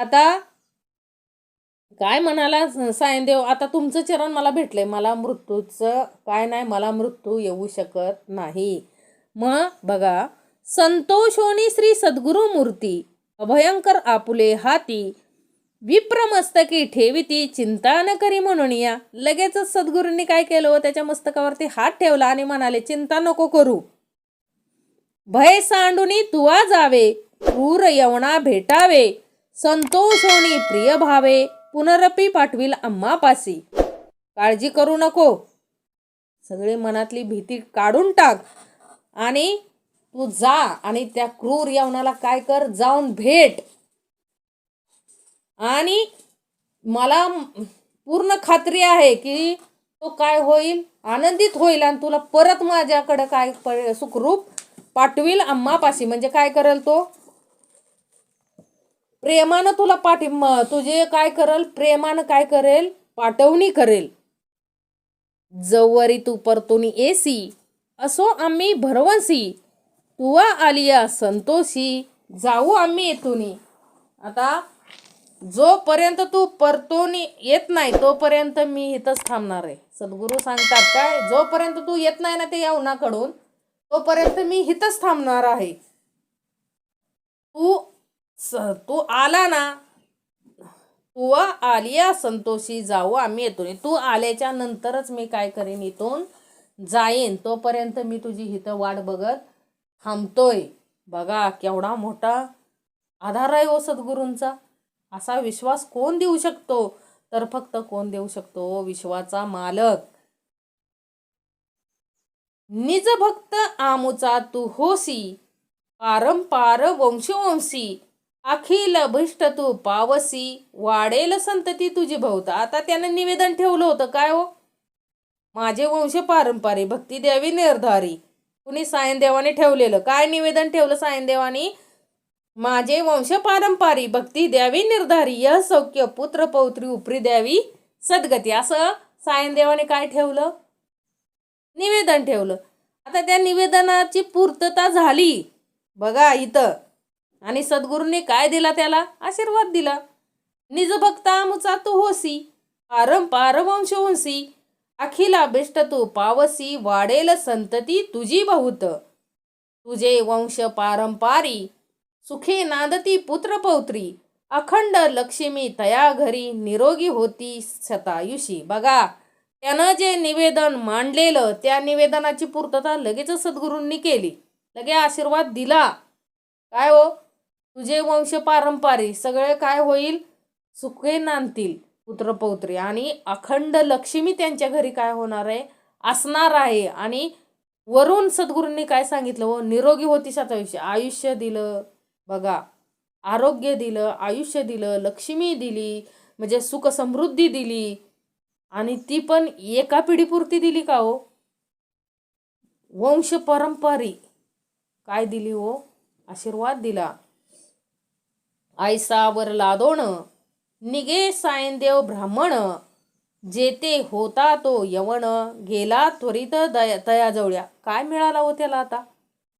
आता काय म्हणाला सायनदेव? आता तुमचं चरण मला भेटलंय. मला मृत्यूचं काय नाही मला मृत्यू येऊ शकत नाही. मग बघा. संतोषोनी श्री सद्गुरु मूर्ती. अभयंकर आपुले हाती. विप्रमस्तकी ठेविती. चिंता न करी म्हणून या. लगेचच सद्गुरूंनी काय केलं हो? त्याच्या मस्तकावरती हात ठेवला आणि म्हणाले चिंता नको करू. भय सांडुनी तुवा जावे. क्रूर यवणा भेटावे. संतोष होणी प्रिय भावे पुनरपी पाठविल आम्हापासी काळजी करू नको. सगळे मनातली भीती काढून टाक. आणि तू जा आणि त्या क्रूर यवनाला काय कर? जाऊन भेट. आणि मला पूर्ण खात्री आहे की तो काय होईल? आनंदित होईल आणि तुला परत माझ्याकडं काय सुखरूप पाठविल आम्हापाशी म्हणजे काय करेल तो? प्रेमानं तुला पाठी तुझे काय करेल? प्रेमानं काय करेल? पाठवणी करेल. जवरी तू परतोनी एसी असो आम्ही भरवंसी. तुवा आलिया संतोषी जाऊ आम्ही येतुनी. आता जोपर्यंत तू परतून येत नाही तोपर्यंत मी इथंच थांबणार आहे. सद्गुरू सांगतात काय? जोपर्यंत तू येत नाही ना ते यवनाकडून तोपर्यंत मी इथंच थांबणार आहे. तू स- तू आला ना तू आलिया संतोषी जाऊ आम्ही येतो. तू आल्याच्या नंतरच मी काय करेन इथून जाईन. तोपर्यंत मी तुझी हिथं वाट बघत थांबतोय. बघा केवढा मोठा आधार आहे ओ सद्गुरूंचा. असा विश्वास कोण देऊ शकतो? तर फक्त कोण देऊ शकतो? विश्वाचा मालक. निज भक्त आमुचा तू होसी पारंपार वंशवंशी अखिल अभिष्ट तू पावसी वाढेल संतती तुझी भवत आता त्यानं निवेदन ठेवलं होतं काय हो? माझे वंश पारंपारी भक्ती द्यावी निर्धारी. कुणी सायनदेवाने ठेवलेलं? काय निवेदन ठेवलं सायनदेवानी माझे वंश पारंपारिक भक्ती द्यावी निर्धारी. यह सौख्य पुत्र पौत्री उपरी द्यावी सद्गती. असं सायनदेवाने काय ठेवलं? निवेदन ठेवलं. आता त्या निवेदनाची पूर्तता झाली. बघा इथं. आणि सद्गुरूंनी काय दिला त्याला? आशीर्वाद दिला. निज भक्तामुचा तू होसी पारंपार वंशवंशी अखिला बेष्ट तू पावसी वाढेल संतती तुझी बहुत. तुझे वंश पारंपारी सुखे नांदती पुत्र पौत्री अखंड लक्ष्मी तया घरी निरोगी होती शतायुषी बघा त्यानं जे निवेदन मांडलेलं त्या निवेदनाची पूर्तता लगेच सद्गुरूंनी केली. लगे आशीर्वाद दिला. काय हो? तुझे वंश पारंपारिक सगळे काय होईल? सुखे नांदतील पुत्रपौत्री आणि अखंड लक्ष्मी त्यांच्या घरी काय होणार आहे? असणार आहे. आणि वरून सद्गुरूंनी काय सांगितलं? हो निरोगी होती आयुष्य आयुष्य दिलं बघा. आरोग्य दिलं आयुष्य दिलं लक्ष्मी दिली म्हणजे सुख समृद्धी दिली. आणि ती पण एका पिढीपुरती दिली का हो? वंश परंपरी काय दिली हो? आशीर्वाद दिला. आयसावर लादोण निगे सायनदेव ब्राह्मण जेते होता तो यवण गेला त्वरित दया तयाजवळ्या काय मिळाला हो त्याला आता?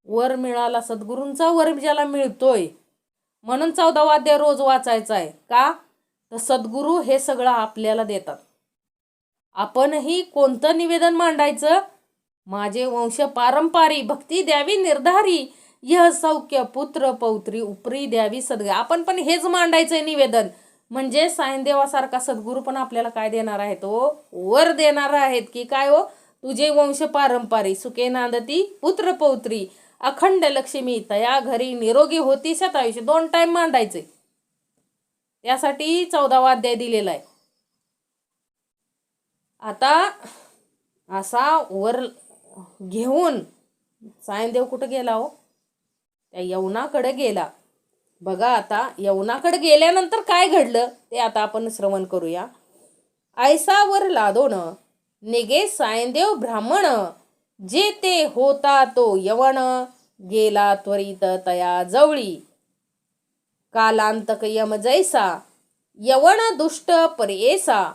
वर मिळाला सद्गुरूंचा वर ज्याला मिळतोय. म्हणून चौदा वाद्य रोज वाचायचा आहे का? तर सद्गुरू हे सगळं आपल्याला देतात. आपणही कोणतं निवेदन मांडायचं? माझे वंश पारंपारी भक्ती द्यावी निर्धारी. यह सौख्य पुत्र पौत्री उपरी द्यावी सद्ग आपण पण हेच मांडायचंय निवेदन. म्हणजे सायनदेवासारखा सद्गुरू पण आपल्याला काय देणार आहे तो हो? वर देणार आहेत की काय हो? तुझे वंश पारंपारी सुके नांदती पुत्र पौत्री अखंड लक्ष्मी तया घरी निरोगी होती शतायुष्य दोन टाइम मांडायचे. त्यासाठी चौदावा अध्याय दिलेला आहे. आता असा वर घेऊन सायनदेव कुठं गेला हो? त्या यवनाकडे गेला. बघा आता यवनाकडे गेल्यानंतर काय घडलं? ते आता आपण श्रवण करूया. आयसावर लादोण निगे सायनदेव ब्राह्मण जे ते होता तो यवण गेला त्वरित तया जवळी. कालांतक यम जैसा यवण दुष्ट परेसा.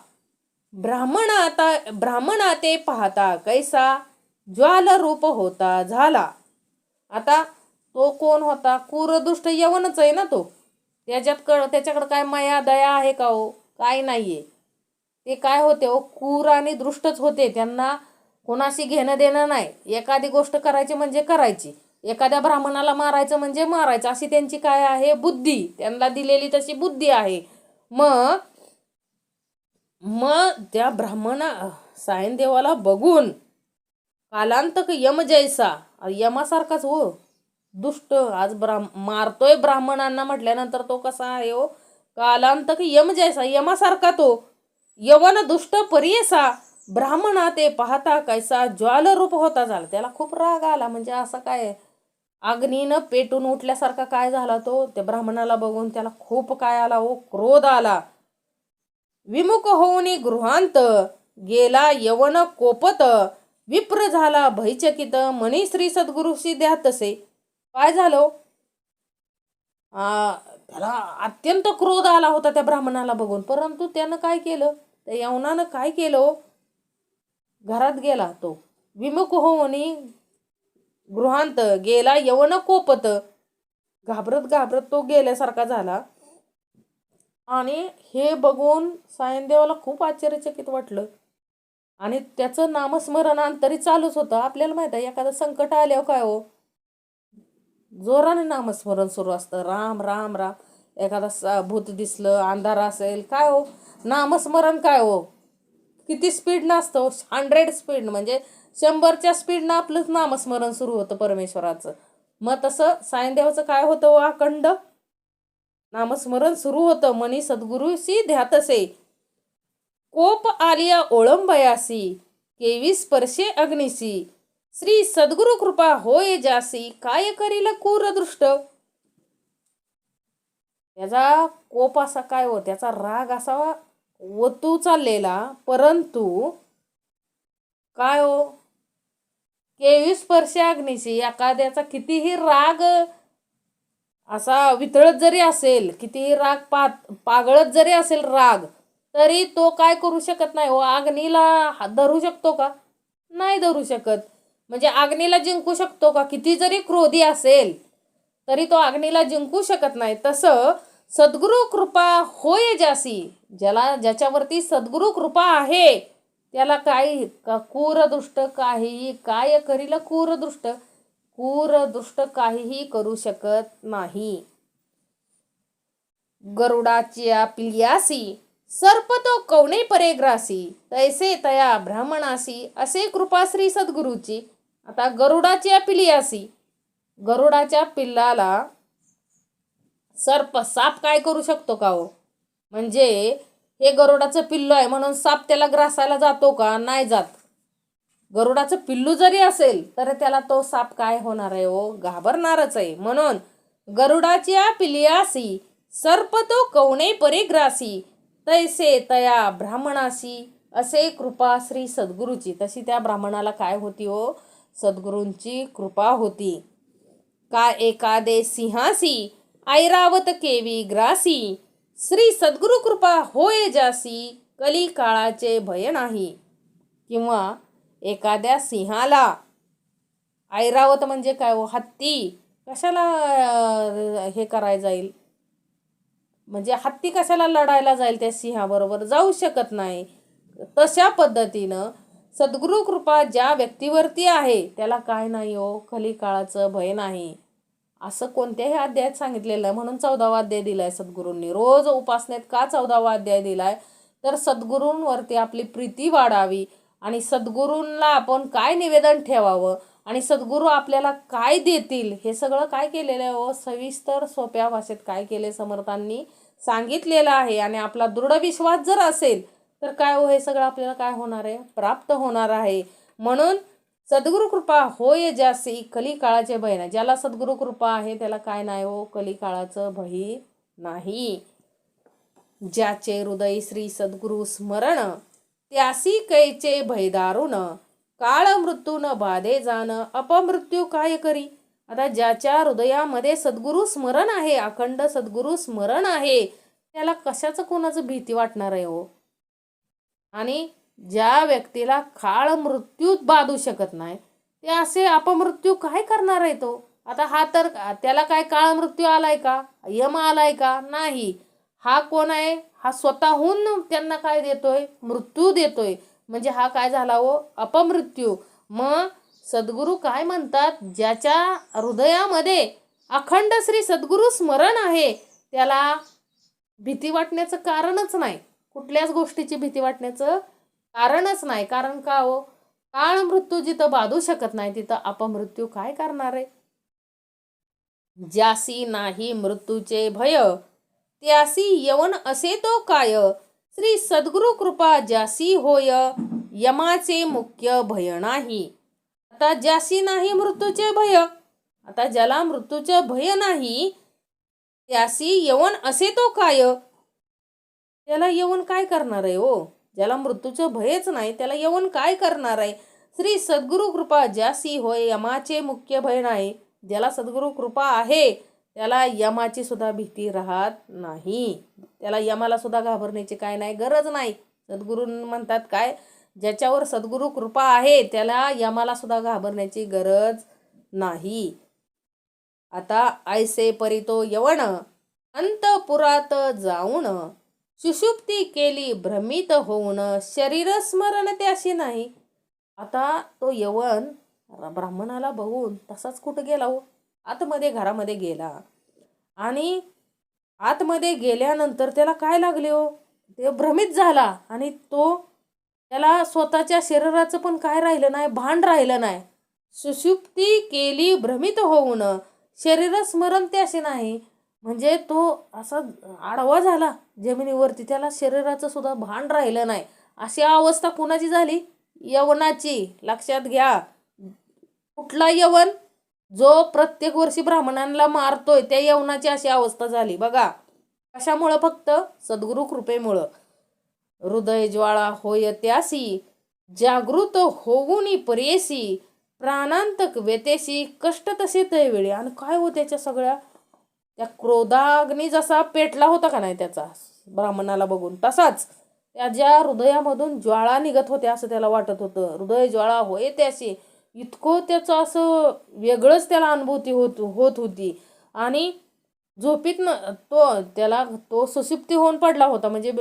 ब्राह्मण आता ब्राह्मणा ते पाहता कैसा? ज्वाल रूप होता झाला. आता तो कोण होता? कुरदुष्ट यवनच आहे ना तो. त्याच्यात कड त्याच्याकडं काय माया दया आहे का हो? काय नाही आहे ते काय होते हो? क्रूर आणि दृष्टच होते. त्यांना कोणाशी घेणं देणं नाही. एखादी गोष्ट करायची म्हणजे करायची. एखाद्या ब्राह्मणाला मारायचं म्हणजे मारायचं. अशी त्यांची काय आहे? बुद्धी. त्यांना दिलेली तशी बुद्धी आहे. मग मग त्या ब्राह्मणा सायनदेवाला बघून कालांतक यम जैसा. यमासारखाच हो. दुष्ट. आज ब्राह्म मारतोय ब्राह्मणांना म्हटल्यानंतर तो कसा आहे हो? कालांतक यम जैसा यमासारखा तो. यवन दुष्ट परियसा. ब्राह्मणा ते पाहता कैसा ज्वालरूप होता झाला. त्याला खूप राग आला. म्हणजे असं काय अग्नीनं पेटून उठल्यासारखा काय झाला तो? त्या ब्राह्मणाला बघून त्याला खूप काय आला हो? क्रोध आला. विमुख होऊन गृहांत. गेला यवन कोपत. विप्र झाला भयचकित. मणी श्री सद्गुरुशी द्या तसे. काय झालं? त्याला अत्यंत क्रोध आला होता त्या ब्राह्मणाला बघून. परंतु त्यानं काय केलं? त्या यवनानं काय केलं? घरात गेला तो. विमुख होऊन गृहांत गेला यवन कोपत. घाबरत घाबरत तो गेल्यासारखा झाला. आणि हे बघून सायनदेवाला खूप आश्चर्यचकित वाटलं. आणि त्याचं नामस्मरण अंतरी चालूच होतं. आपल्याला माहीत आहे एखादं संकट आल्यावर काय हो? जोराने नामस्मरण सुरू असतं. राम राम राम. एखादा स- भूत दिसलं अंधार असेल काय हो? नामस्मरण काय हो? किती स्पीडनं असतं हो? हंड्रेड स्पीड म्हणजे शंभरच्या स्पीडनं आपलंच नामस्मरण सुरू होतं परमेश्वराचं. मग तसं सायंदेवाचं काय होतं हो? अखंड नामस्मरण सुरू होतं. मनी सद्गुरूशी ध्यातसे. कोप आलिया ओळंबयासी. केवी स्पर्शे अग्निसी. श्री सद्गुरु कृपा होय जासी काय करील दृष्ट त्याचा कोप असा काय हो त्याचा राग असा ओतू चाललेला परंतु काय हो? केवी स्पर्श अग्निशी एखाद्याचा कितीही राग असा वितळत जरी असेल कितीही राग पात पागळत जरी असेल राग तरी तो काय करू शकत नाही. हो अग्नीला हा- धरू शकतो का? नाही धरू शकत. म्हणजे अग्नीला जिंकू शकतो का? किती जरी क्रोधी असेल तरी तो अग्नीला जिंकू शकत नाही. तसं सद्गुरु कृपा होय जासी ज्याला ज्याच्यावरती सद्गुरु कृपा आहे त्याला काही का दूरदृष्ट काहीही काय करील दूरदृष्ट दूरदृष्ट काहीही करू शकत नाही. गरुडाच्या पिल्यासी सर्प तो कवणे परेग्रासी तैसे तया ब्राह्मणासी असे कृपा श्री सद्गुरूची आता गरुडाच्या पिलियासी गरुडाच्या पिल्लाला सर्प साप काय करू शकतो का हो? म्हणजे हे गरुडाचं पिल्लू आहे म्हणून साप त्याला ग्रासायला जातो का? नाही जात. गरुडाचं पिल्लू जरी असेल तर त्याला तो साप काय होणार आहे हो? घाबरणारच आहे. म्हणून गरुडाच्या पिलियासी सर्प तो कवणे परिग्रासी तैसे तया ब्राह्मणासी असे कृपा श्री सद्गुरूची. तशी त्या ब्राह्मणाला काय होती हो? सद्गुरूंची कृपा होती. का एकादे सिंहासी ऐरावत केवी ग्रासी श्री सद्गुरु कृपा होय जासी कली काळाचे भय नाही. किंवा एखाद्या सिंहाला ऐरावत म्हणजे काय हो? हत्ती. कशाला हे करायला जाईल? म्हणजे हत्ती कशाला लढायला जाईल त्या सिंहाबरोबर? जाऊ शकत नाही. तशा पद्धतीनं सद्गुरु कृपा ज्या व्यक्तीवरती आहे त्याला काय नाही हो खली काळाचं भय नाही. असं कोणत्याही अध्यायात सांगितलेलं आहे. म्हणून चौदावा अध्याय आहे सद्गुरूंनी. रोज उपासनेत का चौदावा अध्याय दिला आहे तर सद्गुरूंवरती आपली प्रीती वाढावी आणि सद्गुरूंना आपण काय निवेदन ठेवावं आणि सद्गुरू आपल्याला काय देतील हे सगळं काय केलेलं आहे व सविस्तर सोप्या भाषेत काय केले समर्थांनी सांगितलेलं आहे. आणि आपला दृढ विश्वास जर असेल तर काय हो हे सगळं आपल्याला काय होणार आहे? प्राप्त होणार आहे. म्हणून सद्गुरु कृपा होय जासी कली काळाचे भय नाही ज्याला सद्गुरु कृपा आहे त्याला काय नाही हो कली काळाचं भही नाही. ज्याचे हृदय श्री सद्गुरु स्मरण त्यासी कैचे भयदारुण काळ मृत्यू न बाधे जाण अपमृत्यू काय करी? आता ज्याच्या हृदयामध्ये सद्गुरु स्मरण आहे अखंड सद्गुरु स्मरण आहे त्याला कशाचं कोणाचं भीती वाटणार आहे हो? आणि ज्या व्यक्तीला काळ मृत्यूत बाधू शकत नाही ते असे अपमृत्यू काय करणार आहे तो? आता हा तर त्याला काय काळ मृत्यू आलाय का? यम आलाय का? नाही. हा कोण आहे? हा स्वतःहून त्यांना काय देतोय? मृत्यू देतोय. म्हणजे हा काय झाला हो? अपमृत्यू. मग सद्गुरू काय म्हणतात? ज्याच्या हृदयामध्ये अखंड श्री सद्गुरू स्मरण आहे त्याला भीती वाटण्याचं कारणच नाही. कुठल्याच गोष्टीची भीती वाटण्याचं कारणच नाही. कारण का हो? काळ मृत्यू जिथं बाधू शकत नाही तिथं अपमृत्यू काय करणार आहे? ज्यासी नाही मृत्यूचे भय त्यासी यवन असे तो काय? श्री सद्गुरु कृपा ज्यासी होय यमाचे मुख्य भय नाही. आता ज्यासी नाही मृत्यूचे भय आता ज्याला मृत्यूचे भय नाही त्यासी यवन असे तो काय? त्याला येऊन काय करणार आहे हो? ज्याला मृत्यूचं भयच नाही त्याला येऊन काय करणार आहे? श्री सद्गुरु कृपा ज्यासी होय यमाचे मुख्य भय नाही ज्याला सद्गुरु कृपा आहे त्याला यमाची सुद्धा भीती राहत नाही. त्याला यमाला सुद्धा घाबरण्याची काय नाही गरज नाही. सद्गुरू म्हणतात काय? ज्याच्यावर सद्गुरु कृपा आहे त्याला यमाला सुद्धा घाबरण्याची गरज नाही. आता आयसे परितो यवण अंतपुरात जाऊन सुषुप्ती केली भ्रमित होऊन शरीरस्मरण ते त्याशी नाही. आता तो यवन ब्राह्मणाला बघून तसाच कुठं गेला हो? आतमध्ये घरामध्ये गेला. आणि आतमध्ये गेल्यानंतर त्याला काय लागले हो? ते भ्रमित झाला आणि तो त्याला स्वतःच्या शरीराचं पण काय राहिलं नाही भान राहिलं नाही. सुषुप्ती केली भ्रमित होऊन शरीरस्मरण ते त्याशी नाही. म्हणजे तो असा आडवा झाला. जमिनीवरती त्याला शरीराचं सुद्धा भान राहिलं नाही. अशी अवस्था कुणाची झाली? यवनाची. लक्षात घ्या. कुठला यवन? जो प्रत्येक वर्षी ब्राह्मणांना मारतोय त्या यवनाची अशी अवस्था झाली. बघा. कशामुळं फक्त? सद्गुरु कृपेमुळं. हृदय ज्वाळा होय त्यासी जागृत होऊनी परेसी प्राणांतक व्यतेशी कष्ट तसे वेळी आणि काय हो त्याच्या सगळ्या त्या क्रोधाग्नी जसा पेटला होता का नाही त्याचा ब्राह्मणाला बघून तसाच त्या ज्या हृदयामधून ज्वाळा निघत होत्या असं त्याला वाटत होतं. हृदय ज्वाळा होय त्याशी. इतकं त्याचं असं वेगळंच त्याला अनुभूती होत होत होती. आणि झोपीत न तो त्याला तो सुसिप्ती होऊन पडला होता. म्हणजे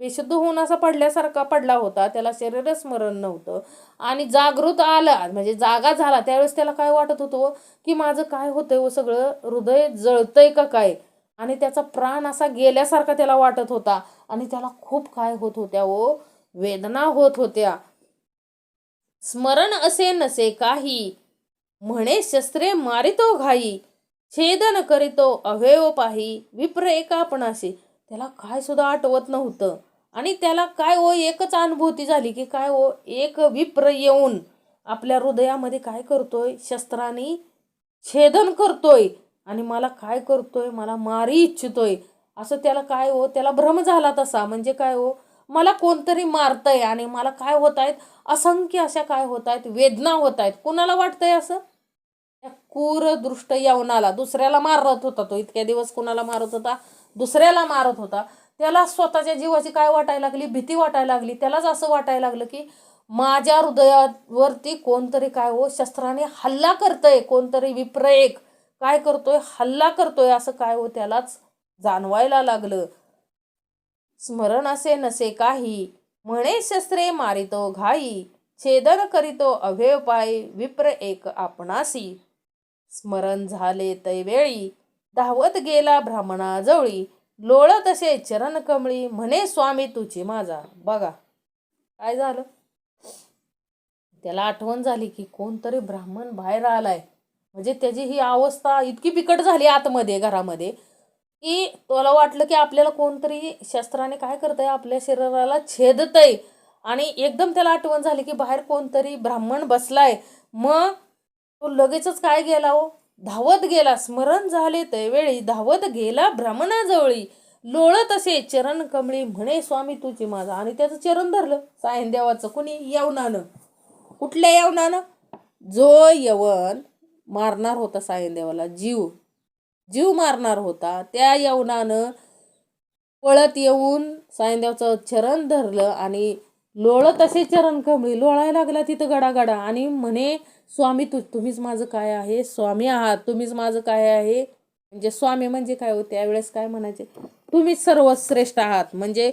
बेशुद्ध होऊन असा पडल्यासारखा पडला होता. त्याला शरीर स्मरण नव्हतं. आणि जागृत आला म्हणजे जागा झाला त्यावेळेस त्याला काय वाटत होतं? की माझं काय होतंय व सगळं? हृदय जळतंय का काय? आणि त्याचा प्राण असा गेल्यासारखा त्याला वाटत होता. आणि त्याला खूप काय होत होत्या व वेदना होत होत्या. स्मरण असे नसे काही. म्हणे शस्त्रे मारितो घाई. छेदन करीतो अवयव पाही. विप्र एकापणाशी. त्याला काय सुद्धा आठवत नव्हतं. आणि त्याला काय ओ एकच अनुभूती झाली की काय ओ एक विप्र येऊन आपल्या हृदयामध्ये काय करतोय? शस्त्राने छेदन करतोय. आणि मला काय करतोय? मला मारी इच्छितोय. असं त्याला काय हो त्याला भ्रम झाला तसा. म्हणजे काय हो मला कोणतरी मारतंय आणि मला काय होत आहेत असंख्य अशा काय होत आहेत वेदना होत आहेत कोणाला वाटतंय असं? त्या क्रूरदृष्ट यवनाला. दुसऱ्याला मारत होता तो. इतक्या दिवस कोणाला मारत होता? दुसऱ्याला मारत होता. त्याला स्वतःच्या जीवाची काय वाटायला लागली? भीती वाटायला लागली. त्यालाच असं वाटायला लागलं की माझ्या हृदयावरती कोणतरी काय हो शस्त्राने हल्ला करतंय कोणतरी विप्रयेक काय करतोय? हल्ला करतोय असं काय हो त्यालाच जाणवायला लागलं. स्मरण असे नसे काही. म्हणे शस्त्रे मारितो घाई. छेदन करीतो अभेव पाय. विप्र एक आपणासी. स्मरण झाले तैवेळी. धावत गेला ब्राह्मणाजवळी. लोळत असे चरण कमळी म्हणे स्वामी तुझी माझा. बघा काय झालं? त्याला आठवण झाली की कोणतरी ब्राह्मण बाहेर आलाय. म्हणजे त्याची ही अवस्था इतकी बिकट झाली आतमध्ये घरामध्ये की तुला वाटलं की आपल्याला कोणतरी शस्त्राने काय करतंय? आपल्या शरीराला छेदतंय. आणि एकदम त्याला आठवण झाली की बाहेर कोणतरी ब्राह्मण बसलाय. मग तो लगेचच काय गेला हो? धावत गेला स्मरण झाले त्यावेळी. धावत गेला ब्राह्मणाजवळी. लोळत असे चरण कमळी म्हणे स्वामी तुझी माझा. आणि त्याचं चरण धरलं. सायन देवाचं कुणी? यवनानं. कुठल्या यवनानं? जो यवन मारणार होता सायन देवाला जीव. जीव मारणार होता. त्या यवनानं पळत येऊन सायनदेवचं चरण धरलं आणि लोळं तसेच चरण कमळी लोळायला लागला तिथं गडागडा. आणि म्हणे स्वामी तू तुम्हीच माझं काय आहे? स्वामी आहात तुम्हीच माझं काय आहे? म्हणजे स्वामी म्हणजे काय हो? त्यावेळेस काय म्हणायचे? तुम्हीच सर्वश्रेष्ठ आहात. म्हणजे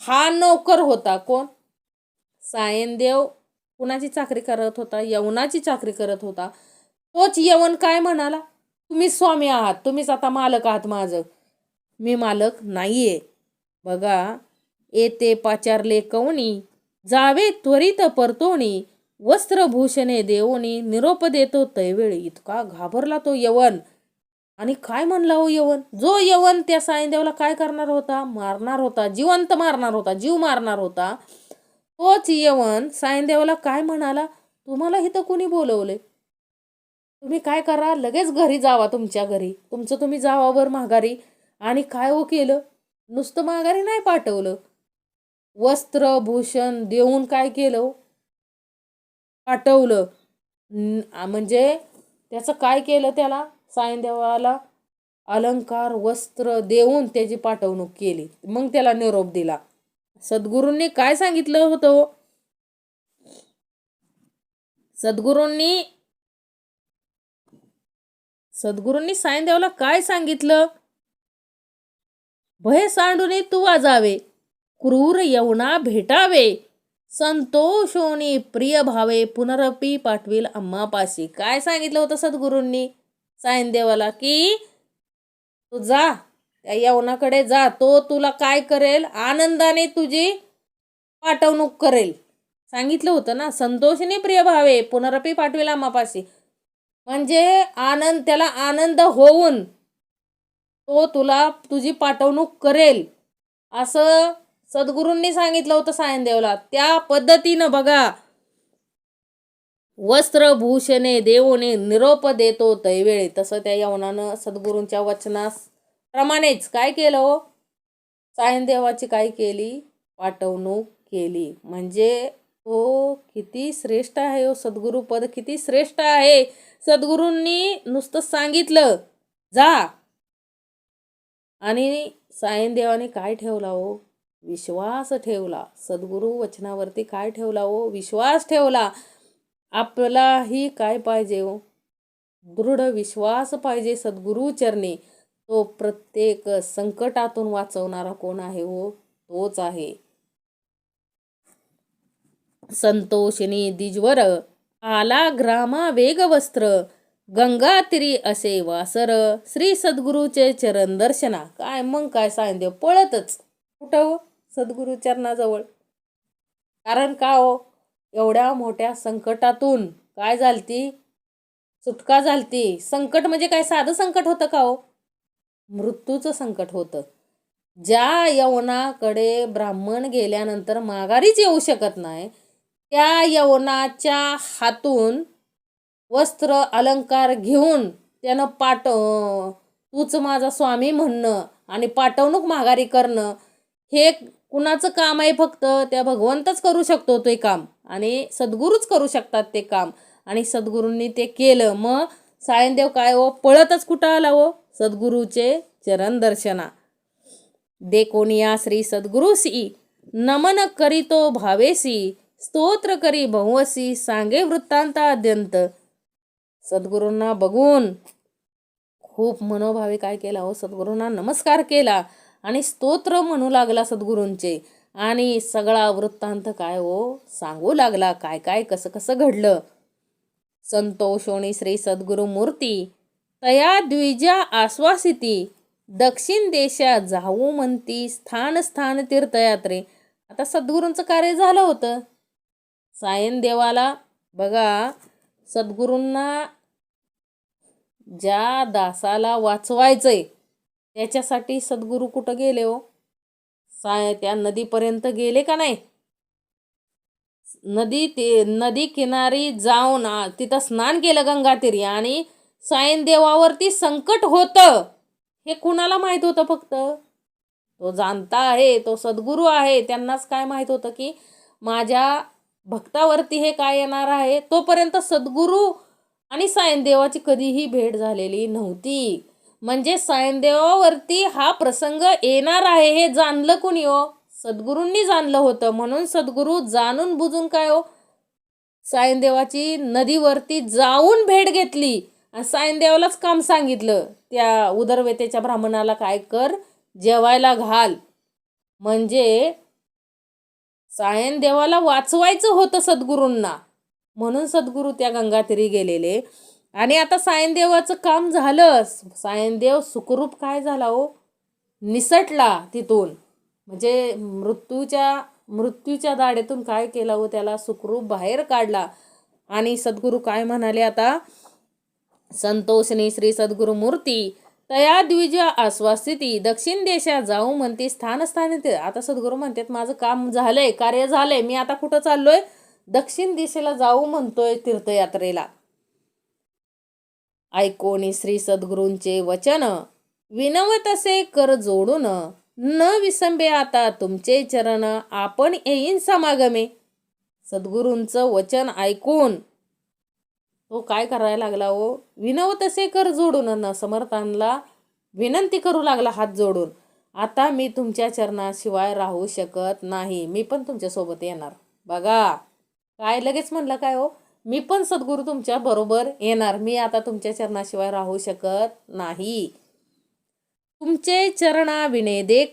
हा नोकर होता कोण? सायनदेव कुणाची चाकरी करत होता? यवनाची चाकरी करत होता. तोच यवन काय म्हणाला? तुम्ही स्वामी आहात तुम्हीच आता मालक आहात माझं. मी मालक नाहीये. बघा येते पाचारले कवणी जावे त्वरित परतोणी वस्त्रभूषणे देवोनी निरोप देतो तैवेळी. इतका घाबरला तो यवन. आणि काय म्हणला हो यवन? जो यवन त्या सायनदेवला काय करणार होता? मारणार होता. जिवंत मारणार होता. जीव मारणार होता. तोच यवन सायनदेवाला काय म्हणाला? तुम्हाला इथं कुणी बोलवले तुम्ही काय करा? लगेच घरी जावा तुमच्या घरी. तुमचं तुम्ही जावा वर माघारी. आणि काय हो केलं? नुसतं माघारी नाही पाठवलं. वस्त्र भूषण देऊन काय केलं हो? पाठवलं. म्हणजे त्याचं काय केलं त्याला? सायंदेवाला अलंकार वस्त्र देऊन त्याची पाठवणूक केली. मग त्याला निरोप दिला. सद्गुरूंनी काय सांगितलं होतं हो? सद्गुरूंनी सद्गुरूंनी सायंदेवाला काय सांगितलं? भय सांडूने तू वाजावे. क्रूर यवना भेटावे. संतोषोनी प्रिय भावे पुनरपी पाठविल अम्मापाशी. काय सांगितलं होतं सद्गुरूंनी? सायनदेवाला की तू जा त्या यवनाकडे जा. तो तुला काय करेल? आनंदाने तुझी पाठवणूक करेल. सांगितलं होतं ना? संतोषने प्रिय भावे पुनरपी पाठवेल अम्मापाशी. म्हणजे आनंद त्याला आनंद होऊन तो तुला तुझी पाठवणूक करेल. असं सद्गुरूंनी सांगितलं होतं सायनदेवला त्या पद्धतीनं बघा. वस्त्रभूषणे देवोने निरोप देतो तैवेळी. तसं त्या यवनानं सद्गुरूंच्या वचनास प्रमाणेच काय केलं हो? सायनदेवाची काय केली? पाठवणूक केली. म्हणजे तो किती श्रेष्ठ आहे हो सद्गुरुपद किती श्रेष्ठ आहे. सद्गुरूंनी नुसतं सांगितलं जा. आणि सायनदेवाने काय ठेवला हो? विश्वास ठेवला. सद्गुरू वचनावरती काय ठेवला हो? विश्वास ठेवला. आपलाही काय पाहिजे हो? दृढ विश्वास पाहिजे सद्गुरू चरणी. तो प्रत्येक संकटातून वाचवणारा कोण आहे हो? तोच आहे. संतोषिनी दिजवर आला ग्रामा वेगवस्त्र गंगातिरी असे वासर. श्री सद्गुरूचे चरण दर्शना. काय मग काय सांगदेव पळतच. कुठं हो? सद्गुरू चरणाजवळ. कारण का हो? एवढ्या मोठ्या संकटातून काय झालती? सुटका झालती. संकट म्हणजे काय? साधं संकट होतं का हो? मृत्यूचं संकट होतं. ज्या यवनाकडे ब्राह्मण गेल्यानंतर माघारीच येऊ शकत नाही त्या यवनाच्या हातून वस्त्र अलंकार घेऊन त्यानं पाठ तूच माझा स्वामी म्हणणं आणि पाठवणूक माघारी करणं हे कुणाचं काम आहे फक्त त्या भगवंतच करू शकतो ते काम. आणि सद्गुरूच करू शकतात ते काम. आणि सद्गुरूंनी ते केलं मग सायनदेव काय हो? पळतच कुठं आला हो? सद्गुरूचे चरण दर्शना. दे कोणिया श्री सद्गुरुसी नमन करीतो भावेसी स्तोत्र करी बहुवसी सांगे वृत्तांताद्यंत. सद्गुरूंना बघून खूप मनोभावे काय केला हो? सद्गुरूंना नमस्कार केला. आणि स्तोत्र म्हणू लागला सद्गुरूंचे. आणि सगळा वृत्तांत काय हो? सांगू लागला काय काय कसं कसं घडलं? संतोषोणी श्री सद्गुरु मूर्ती तया द्विजा आश्वासिती दक्षिण देशा जाऊ म्हणती स्थान स्थान तीर्थयात्रे. आता सद्गुरूंचं कार्य झालं होतं. सायन देवाला बघा सद्गुरूंना ज्या दासाला वाचवायचंय त्याच्यासाठी सद्गुरू कुठं गेले हो? साय त्या नदीपर्यंत गेले का नाही? नदी ते नदी किनारी जाऊन तिथं स्नान केलं गंगातीरी आणि सायन देवावरती संकट होतं. हे कुणाला माहीत होतं फक्त? तो जाणता आहे तो सद्गुरू आहे त्यांनाच काय माहीत होतं की माझ्या भक्तावरती हे काय येणार आहे? तोपर्यंत सद्गुरू आणि सायनदेवाची कधीही भेट झालेली नव्हती. म्हणजे सायनदेवावरती हा प्रसंग येणार आहे हे जाणलं कुणी हो? सद्गुरूंनी जाणलं होतं. म्हणून सद्गुरू जाणून बुजून काय हो? सायनदेवाची नदीवरती जाऊन भेट घेतली. आणि सायनदेवालाच काम सांगितलं. त्या उदरवेतेच्या ब्राह्मणाला काय कर? जेवायला घाल. म्हणजे सायन देवाला वाचवायचं होतं सद्गुरूंना. म्हणून सद्गुरू त्या गंगातीरी गेलेले. आणि आता सायनदेवाचं काम झालं सायनदेव सुखरूप काय झाला हो? निसटला तिथून. म्हणजे मृत्यूच्या मृत्यूच्या दाढेतून काय केला हो त्याला? सुखरूप बाहेर काढला. आणि सद्गुरू काय म्हणाले आता? संतोषनी श्री सद्गुरु मूर्ती तया द्विज आश्वासिती दक्षिण देशात जाऊ म्हणते स्थानस्थाने ते. आता सद्गुरू म्हणतात माझं काम झालंय कार्य झालंय मी आता कुठं चाललोय? दक्षिण दिशेला जाऊ म्हणतोय तीर्थयात्रेला. ऐकोनी श्री सद्गुरूंचे वचन. विनवतसे कर जोडून. न विसंबे आता तुमचे चरण. आपण येईन समागमे. सद्गुरूंचं वचन ऐकून. तो काय करायला लागला ओ विनवत असे कर जोडून. न समर्थांना विनंती करू लागला हात जोडून. आता मी तुमच्या चरणाशिवाय राहू शकत नाही. मी पण तुमच्यासोबत येणार. बघा. काय लगेच म्हणलं काय हो? मी पण सद्गुरू तुमच्या बरोबर येणार. मी आता तुमच्या चरणाशिवाय राहू शकत नाही. तुमचे चरणा विने दे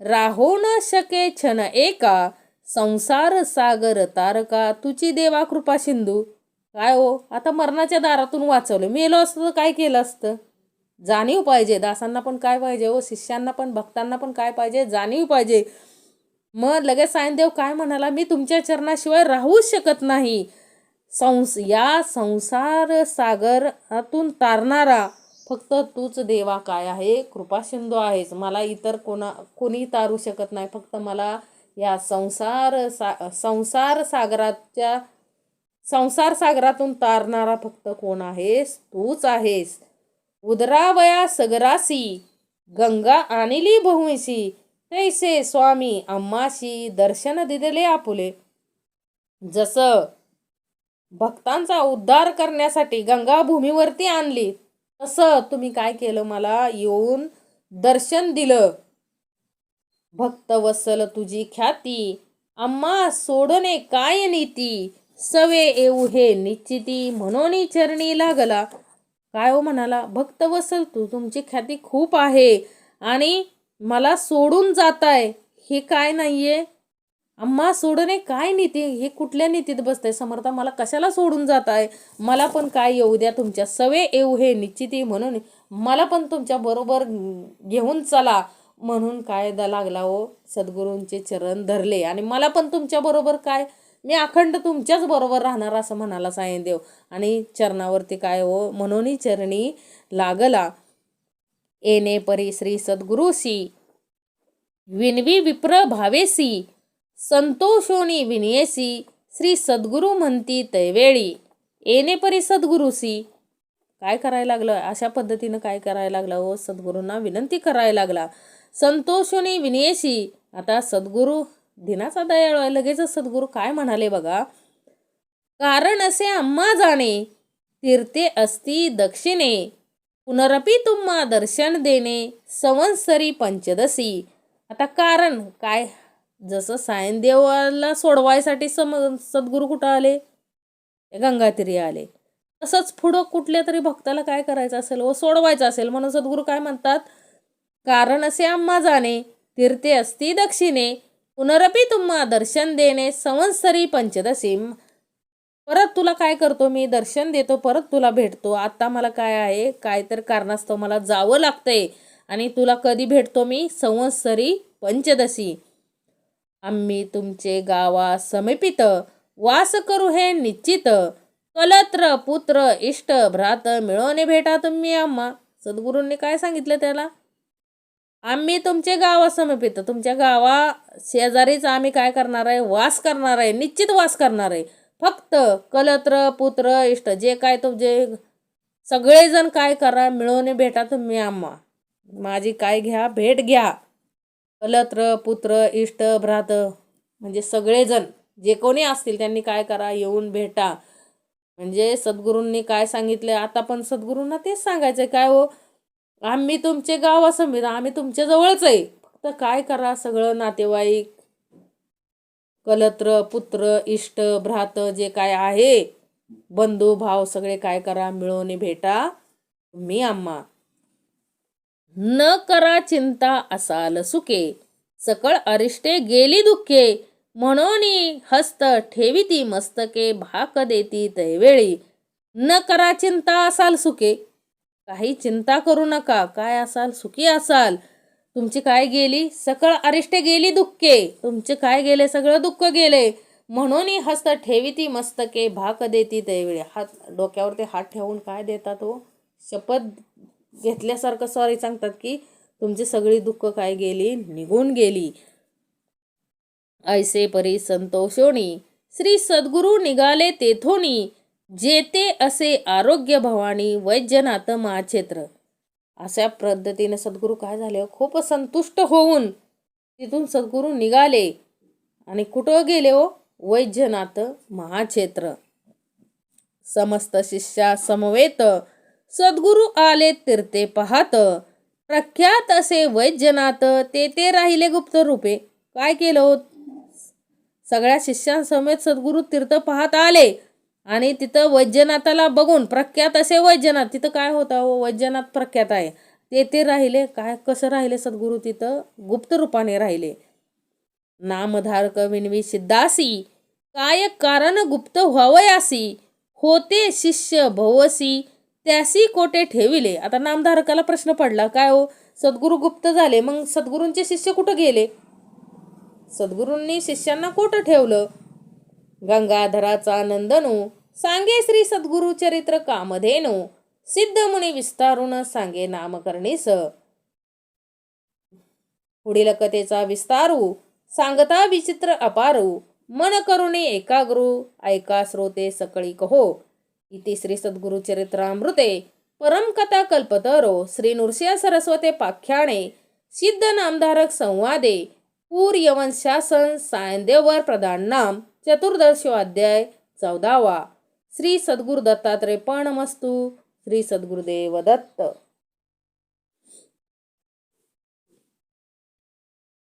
राहो न शके छन एका संसार सागर तारका तुझी देवा कृपा सिंधू. काय हो? आता मरणाच्या दारातून वाचवलं. मेलो असतं तर काय केलं असतं? जाणीव पाहिजे. दासांना पण काय पाहिजे हो? शिष्यांना पण भक्तांना पण काय पाहिजे? जाणीव पाहिजे. मग लगेच सायनदेव काय म्हणाला? मी तुमच्या चरणाशिवाय राहूच शकत नाही. संस या संसार सागरातून तारणारा. फक्त तूच देवा काय आहे? कृपासिंधू आहेस. मला इतर कोणा कोणी तारू शकत नाही. फक्त मला या संसार सा संसार सागराच्या संसार सागरातून तारणारा फक्त कोण आहेस? तूच आहेस. उदरावया सगरासी गंगा आणली बहुशी तैसे स्वामी अम्माशी दर्शन दिलेले आपुले. जसं भक्तांचा उद्धार करण्यासाठी गंगा भूमीवरती आणली. तसं तुम्ही काय केलं? मला येऊन दर्शन दिलं. भक्त वसल तुझी ख्याती. आम्हा सोडणे काय नीती? सवे येऊ हे निश्चिती म्हणून चरणी लागला. काय हो म्हणाला? भक्त वसल तू तुमची ख्याती खूप आहे आणि मला सोडून जाताय. हे काय नाहीये? अम्मा सोडणे काय नीती हे कुठल्या नीतीत बसतंय? समर्था मला कशाला सोडून जात आहे? मला पण काय येऊ द्या तुमच्या सवे येऊ हे निश्चिती म्हणून. मला पण तुमच्या बरोबर घेऊन चला म्हणून कायदा लागला हो? सद्गुरूंचे चरण धरले. आणि मला पण तुमच्या बरोबर काय? मी अखंड तुमच्याच बरोबर राहणार असं म्हणाला सायनदेव आणि चरणावरती काय हो? म्हणून चरणी लागला. येणे परी श्री सद्गुरुसी. विनवी विप्र भावेसी. संतोषोनी विनयसी श्री सद्गुरू म्हणती तैवेळी. येणे परी सद्गुरुसी. काय करायला लागलं? अशा पद्धतीनं काय करायला लागलं हो? सद्गुरूंना विनंती करायला लागला. संतोषोनी विनयसी. आता सद्गुरू दिनाचा दयाळू आहे. लगेचच सद्गुरू काय म्हणाले बघा? कारण असे आम्हा जाणे तीर्थे असती दक्षिणे. पुनरपी तुम्हा दर्शन देणे संवत्सरी पंचदशी. आता कारण काय? जसं सायनदेवाला सोडवायसाठी सम सद्गुरू कुठं आले? गंगातीरी आले. तसंच पुढं कुठल्या तरी भक्ताला काय करायचं असेल व सोडवायचं असेल म्हणून सद्गुरू काय म्हणतात? कारण असे आम्हा जाणे तीर्थे असती दक्षिणे पुनरपी तुम्हा दर्शन देणे संवत्सरी पंचदशी. परत तुला काय करतो मी? दर्शन देतो परत तुला भेटतो. आत्ता मला काय आहे? काय तर कारणास्तव मला जावं लागतंय. आणि तुला कधी भेटतो मी? संवत्सरी पंचदशी. आम्ही तुमचे गावा समीपित वास करू हे निश्चित. कलत्र पुत्र इष्ट भ्रात मिळवणे भेटा तुम्ही आम्हा. सद्गुरूंनी काय सांगितलं त्याला? आम्ही तुमचे गावा समीपित तुमच्या गावा शेजारीच आम्ही काय करणार आहे? वास करणार आहे निश्चित वास करणार आहे. फक्त कलत्र पुत्र इष्ट जे काय तुमचे सगळेजण काय करा मिळवणे भेटा तुम्ही आम्हा. माझी काय घ्या भेट घ्या. कलत्र पुत्र इष्ट भ्रात म्हणजे सगळेजण जे कोणी असतील त्यांनी काय करा येऊन भेटा. म्हणजे सद्गुरूंनी काय सांगितलं आता पण सद्गुरूंना तेच सांगायचं काय हो? आम्ही तुमचे गाव असं आम्ही तुमच्या जवळच आहे. फक्त काय करा सगळं नातेवाईक कलत्र पुत्र इष्ट भ्रात जे काय आहे बंधू भाव सगळे काय करा मिळून भेटा. मी आम्हा न करा चिंता असाल सुके सकळ अरिष्टे गेली दुःखे. म्हणून हस्त ठेविती मस्तके भाक देती तैवेळी. न करा चिंता असाल सुखे. काही चिंता करू नका. काय असाल सुखी असाल. तुमची काय गेली? सकळ अरिष्टे गेली दुःखे. तुमचे काय गेले? सगळं दुःख गेले. म्हणून हस्त ठेविती मस्तके भाक देती तैवेळी. हात डोक्यावरती हात ठेवून काय देतात हो शपथ घेतल्यासारखं सॉरी सांगतात की तुमची सगळी दुःख काय गेली? निघून गेली. ऐसे परी संतोषोणी. श्री सद्गुरू निघाले तेथोनी. जेते असे आरोग्य भवानी वैद्यनाथ महाक्षेत्र अशा पद्धतीने सद्गुरू काय झाले? खूप संतुष्ट होऊन तिथून सद्गुरू निघाले. आणि कुठं गेले हो? वैद्यनाथ महाक्षेत्र समस्त शिष्या समवेत सद्गुरू आले तीर्थे पाहत. प्रख्यात असे वैद्यनाथ ते ते राहिले गुप्त रूपे. काय केलं हो? सगळ्या शिष्यांसमेत सद्गुरू तीर्थ पाहत आले आणि तिथं वैद्यनाथाला बघून प्रख्यात असे वैद्यनाथ तिथं काय होतं हो? वैद्यनाथ प्रख्यात आहे. ते ते राहिले. काय कसं राहिले सद्गुरू तिथं? गुप्त रूपाने राहिले. नामधारक विनवी सिद्धासी काय कारण गुप्त व्हावयासी होते शिष्य भवसी त्यासी कोटे ठेविले? आता नामधारकाला प्रश्न पडला काय हो? सद्गुरू गुप्त झाले मग सद्गुरूंचे शिष्य कुठं गेले? सद्गुरूंनी शिष्यांना कुठं ठेवलं? गंगाधराचा नंदनू सांगे श्री सद्गुरु चरित्र कामधेनु सिद्ध मुनी विस्तारून सांगे नामकरणीस. पुढील कथेचा विस्तारू सांगता विचित्र अपारू मन करुणे एकाग्रू ऐका श्रोते सकळी कहो. इति श्री सद्गुरुचरित्रामृते परमकथा कल्पतरो श्री नृसिंह सरस्वते पाख्याणे सिद्ध नामधारक संवादे पूर यवन शासन सायंदेवर प्रधान नाम चतुर्दशो चौदावा. श्री सद्गुरु दत्तात्रय मस्तू. श्री सद्गुरुदेव दत्त.